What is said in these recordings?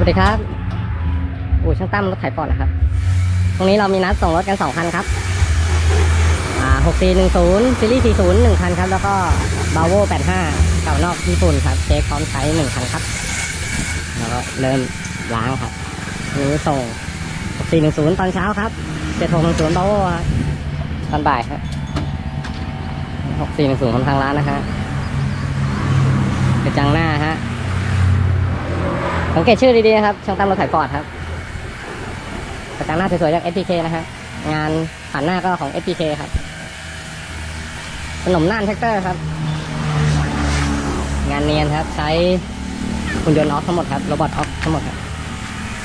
วัสดีครับอู่ช่างตั้มรถไถปอดนะครับ ตรงนี้เรามีนัดส่งรถกันสองคันครับ อ่า6410ซีรีส์40หนึ่งคันครับ แล้วก็บาโว85เก่านอกญี่ปุ่นครับเช็คพร้อมใช้หนึ่งคันครับ แล้วก็เริ่มล้างครับนี้ส่ง6410ตอนเช้าครับ7610บาโวครับตอนบ่ายครับ6410ของทางร้านนะฮะกระจังหน้าฮะ สังเกตชื่อดีๆนะครับ ช่างตั้มรถไถฟอร์ดครับกระจังหน้าสวยๆจาก SPK นะฮะงานผ่านหน้าก็ของ SPK ครับ ขนมน่านแท็กเตอร์ครับ งานเนียนครับ ใช้หุ่นยนต์ออฟทั้งหมดครับโรบอทออฟทั้งหมดครับ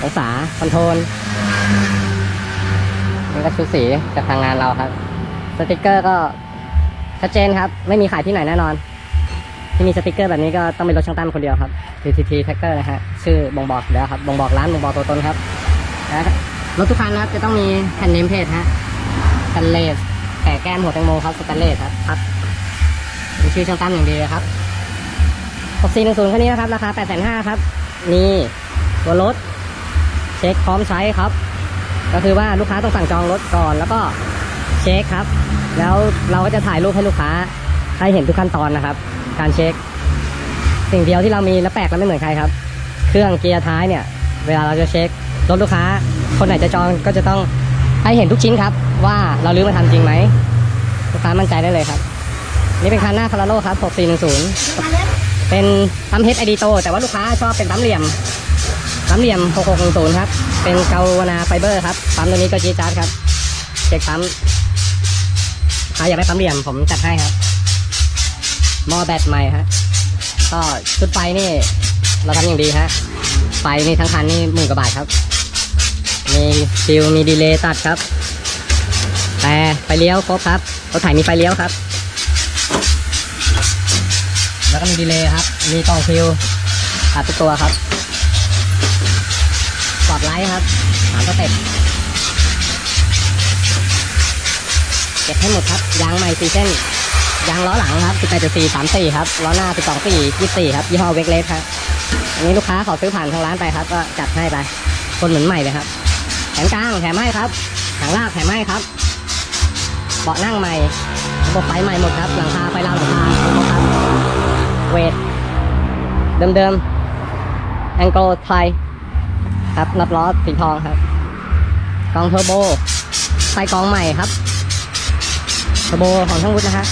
องศาคอนโทรลนี่ก็ชุดสีจากทางงานเราครับ สติกเกอร์ก็ชัดเจนครับ ไม่มีขายที่ไหนแน่นอน ที่มีสติกเกอร์แบบนี้ก็ต้องเป็นรถช่างตั้มคนเดียวครับ TTT Tracker นะฮะชื่อบ่งบอกแล้วครับบ่งบอกร้านบ่งบอกตัวตนครับนะรถทุกคันนะครับจะต้องมีแผ่นเนมเพจฮะสแตนเลสแผงแก้มหัวแตงโมครับสแตนเลสครับครับมีชื่อช่างตั้มอย่างดีเลยครับ6410คันนี้นะครับราคา8,500ครับนี่ตัวรถเช็คพร้อมใช้ครับ ก็คือว่าลูกค้าต้องสั่งจองรถก่อนแล้วก็เช็คครับ แล้วเราก็จะถ่ายรูปให้ลูกค้า ให้เห็นทุกขั้นตอนนะครับ การเช็ค สิ่งเดียวที่เรามีและแปลกและไม่เหมือนใครครับ เครื่องเกียร์ท้ายเนี่ย เวลาเราจะเช็ครถลูกค้า คนไหนจะจองก็จะต้องให้เห็นทุกชิ้นครับ ว่าเราลื้อมาทำจริงไหมลูกค้ามั่นใจได้เลยครับ นี่เป็นคันหน้าคาราโลครับ 6410 เป็นปั๊มเฮดไอดีโต แต่ว่าลูกค้าชอบเป็นปั๊มเหลี่ยมปั๊มเหลี่ยม 6610 ครับ เป็นเกาวนาไฟเบอร์ครับปั๊มตัวนี้ก็จีจาร์ครับเช็คปั๊มใครอยากได้ปั๊มเหลี่ยมผมจัดให้ครับ หม้อแบตใหม่ฮะก็ชุดไฟนี่ เราทำอย่างดีฮะไฟนี่ทั้งคันนี่หมื่นกว่าบาทครับ มีฟิลมีดีเลย์ตัดครับ แต่ไฟเลี้ยวครบครับรถไถมีไฟเลี้ยวครับ แล้วก็มีดีเลย์ครับ มีกล่องฟิลตัดทุกตัวครับสปอตไลท์ครับสามสเต็ปเก็บให้หมดครับยางใหม่สี่เส้น ยางล้อหลังครับ18.4 34ครับล้อหน้า12.4 24ครับยี่ห้อเวกเลสครับอันนี้ลูกค้าขอซื้อผ่านทางร้านไปครับ ก็จัดให้ไป คนเหมือนใหม่เลยครับแถมกลางแถมให้ครับหางลากแถมให้ครับเบาะนั่งใหม่ระบบไฟใหม่หมดครับ หลังคาไฟราวหลังคาครบครับเวทเดิมๆแองโกลไทยครับนับล้อสีทองครับกองเทอร์โบไฟกองใหม่ครับเทอร์โบของช่างวุฒินะฮะ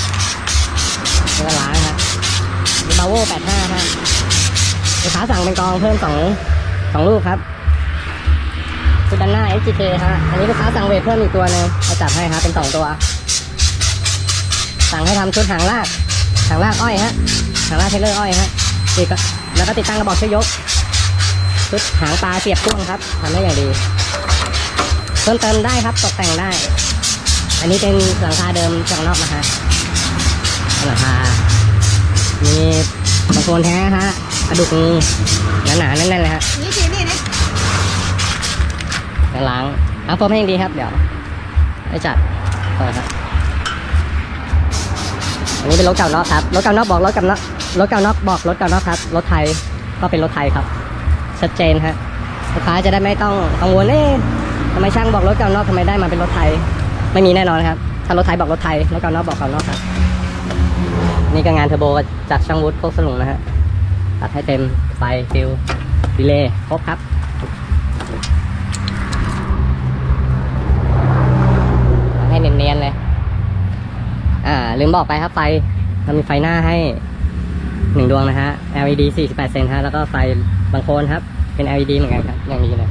เป็นกันล้างครับมีบาโว85ฮะลูกค้าสั่งเป็นกองเพิ่มสองสองลูกครับชุดด้านหน้า SGK ฮะอันนี้ลูกค้าสั่งเวทเพิ่มอีกตัวหนึงเขาจัดให้ครับเป็นสองตัว สั่งให้ทำชุดหางลากหางลากอ้อยฮะหางลากเทเลอร์อ้อยฮะติดก็แล้วก็ติดตั้งกระบอกช่วยยกชุดหางปลาเสียบพ่วงครับทำได้อย่างดี เพิ่มเติมได้ครับตกแต่งได้ อันนี้เป็นหลังคาเดิมจากนอกนะฮะ หลังคามีบางโคลนแท้ฮะกระดูกงูหนาๆแน่นๆเลยฮะนี่สีนี่นะแล้วล้างล้างโฟมให้ดีครับ เดี๋ยวได้จัดเปิดครับอันนี้เป็นรถเก่านอกครับรถเก่านอกบอกรถเก่านอกรถเก่านอกบอกรถเก่านอกครับรถไทยก็เป็นรถไทยครับ ชัดเจนฮะลูกค้าจะได้ไม่ต้องกังวลเอ๊ะทำไมช่างบอกรถเก่านอกทำไมได้มาเป็นรถไทย ไม่มีแน่นอนครับถ้ารถไทยบอกรถไทยรถเก่านอกบอกเก่านอกครับ นี่ก็งานเทอร์โบจากช่างวุฒิโคกสลุงนะฮะตัดให้เต็มไฟฟิลดีเลย์ครบครับให้เนียนๆเลย อ่า ลืมบอกไปครับไฟเรามีไฟหน้าให้หนึ่งดวงนะฮะ LED 48 เซนฮะ แล้วก็ไฟบางโคนครับ เป็น LED เหมือนกันครับ อย่างนี้เลย